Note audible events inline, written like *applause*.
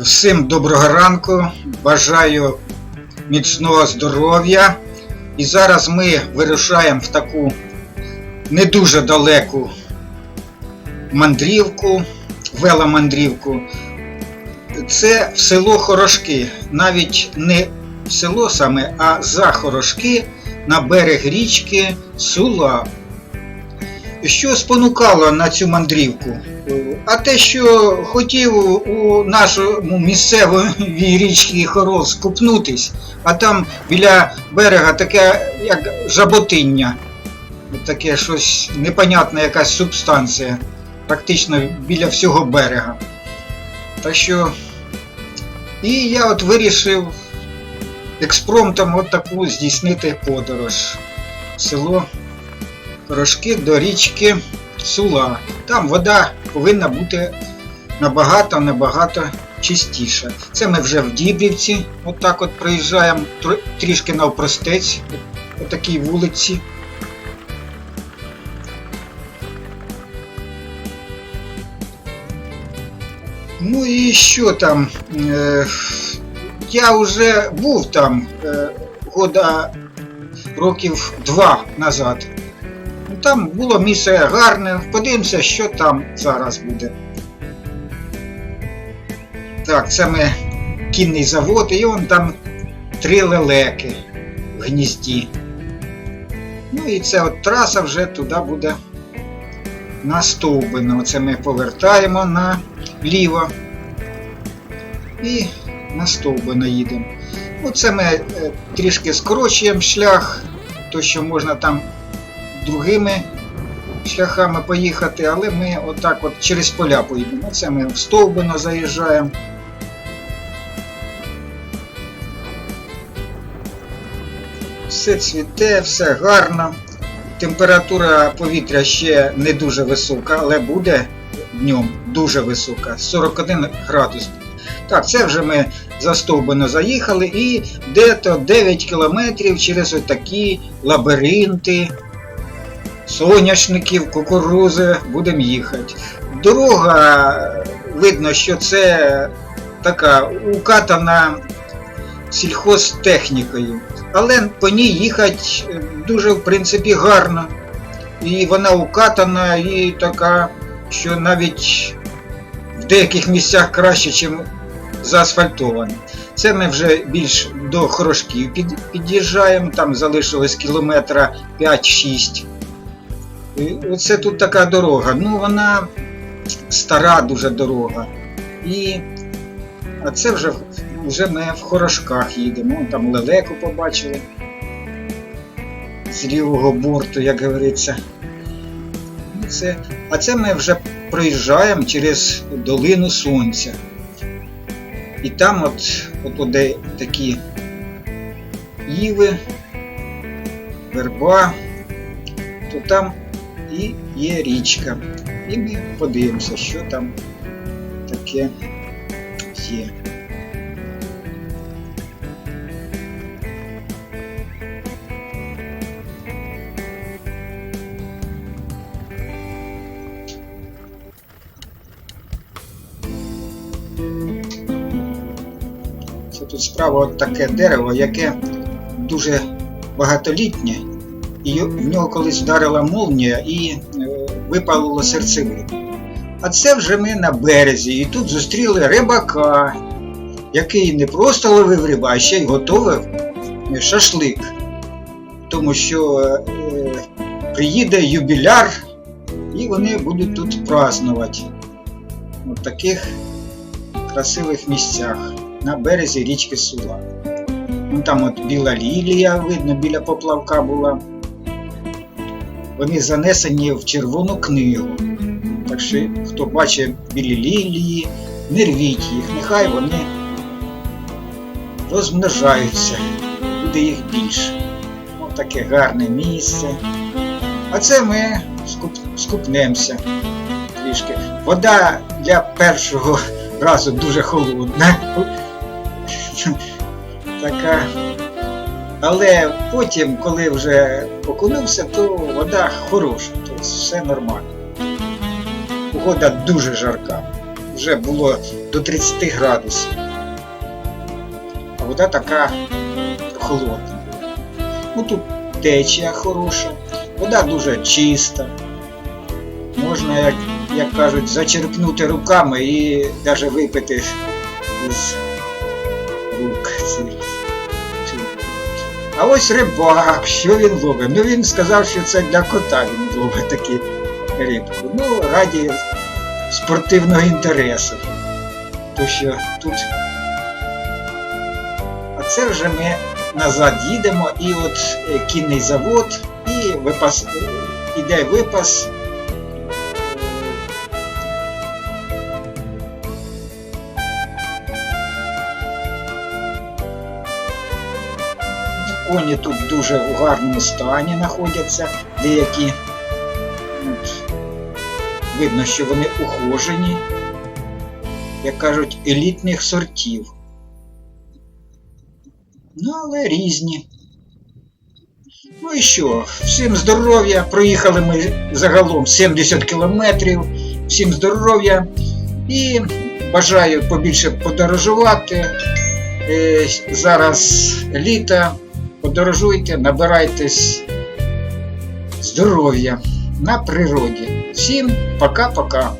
Всім доброго ранку, бажаю міцного здоров'я. І зараз ми вирушаємо в таку не дуже далеку мандрівку, веломандрівку. Це в село Хорошки. Навіть не в село саме, а за Хорошки на берег річки Сула. Що спонукало на цю мандрівку? А те, що хотів у нашому місцевій річці Хорол скупнутись, а там біля берега таке, як жаботиння, таке щось непонятна якась субстанція, практично біля всього берега. Так що, і я от вирішив експромтом от таку здійснити подорож. Село Порошки до річки Сула. Там вода повинна бути набагато-набагато чистіша. Це ми вже в Дібрівці, отак от проїжджаємо трішки навпростець, по такій вулиці. Ну і що там? Е, Я вже був там е, года років два назад. Там було місце гарне. Подивимося, що там зараз буде. Так, це ми кінний завод, і вон там три лелеки в гнізді. Ну і це от траса вже туди буде на Стовбино. Оце ми повертаємо наліво і на Стовбино їдемо. Оце ми е, трішки скорочуємо шлях, то що можна там другими шляхами поїхати, але ми отак от через поля поїдемо. Це ми в Стовбино заїжджаємо. Все цвіте, все гарно. Температура повітря ще не дуже висока, але буде днем дуже висока. 41 градус. Так, це вже ми за Стовбино заїхали і де-то 9 кілометрів через отакі лабіринти, соняшників, кукурузи будемо їхати. Дорога, видно, що це така укатана сільхозтехнікою, але по ній їхати е, дуже, в принципі, гарно. І вона укатана, і така, що навіть в деяких місцях краще, ніж заасфальтована. Це ми вже більш до Хорошків під'їжджаємо, там залишилось кілометра 5-6. Оце тут така дорога. Ну, вона стара дуже дорога. І а це вже, вже ми в Хорошках їдемо. Там лелеку побачили. З лівого борту, як говориться. Це, а це ми вже проїжджаємо через долину сонця. І там от, от де такі іви, верба, то там і є річка. І ми подивимося, що там таке є. Це тут справа от таке дерево, яке дуже багатолітнє, і в нього колись вдарила молнія і е, випалило серцевину. А це вже ми на березі, і тут зустріли рибака, який не просто ловив риба, а ще й готовив шашлик. Тому що е, приїде юбіляр, і вони будуть тут празднувати. У таких красивих місцях на березі річки Сула. Вон там от біла лілія, видно, біля поплавка була. Вони занесені в червону книгу. Так що, хто бачить білі лілії, не рвіть їх, нехай вони розмножаються, буде їх більше. Ось таке гарне місце. А це ми скуп, скупнемося трішки. Вода для першого разу дуже холодна. *laughs* Така. Але потім, коли вже окунувся, то вода хороша, тобто все нормально. Погода дуже жарка. вже було до 30 градусів. А вода така холодна. Ну тут течія хороша, вода дуже чиста. Можна, як, як кажуть, зачерпнути руками і навіть випити з рук цю. А ось рибак, що він ловить? Ну він сказав, що це для кота він ловить такі рибку. Ну, раді спортивного інтересу. То що тут. А це вже ми назад їдемо, і от е, кінний завод, і випас, е, іде випас. Коні тут дуже в гарному стані знаходяться, деякі. Видно, що вони ухожені, як кажуть, елітних сортів. Ну, але різні. Ну і що? Всім здоров'я. Проїхали ми загалом 70 кілометрів. Всім здоров'я. І бажаю побільше подорожувати. Е, Зараз літо. Подорожуйте, набирайтесь здоров'я на природі. Всім пока-пока.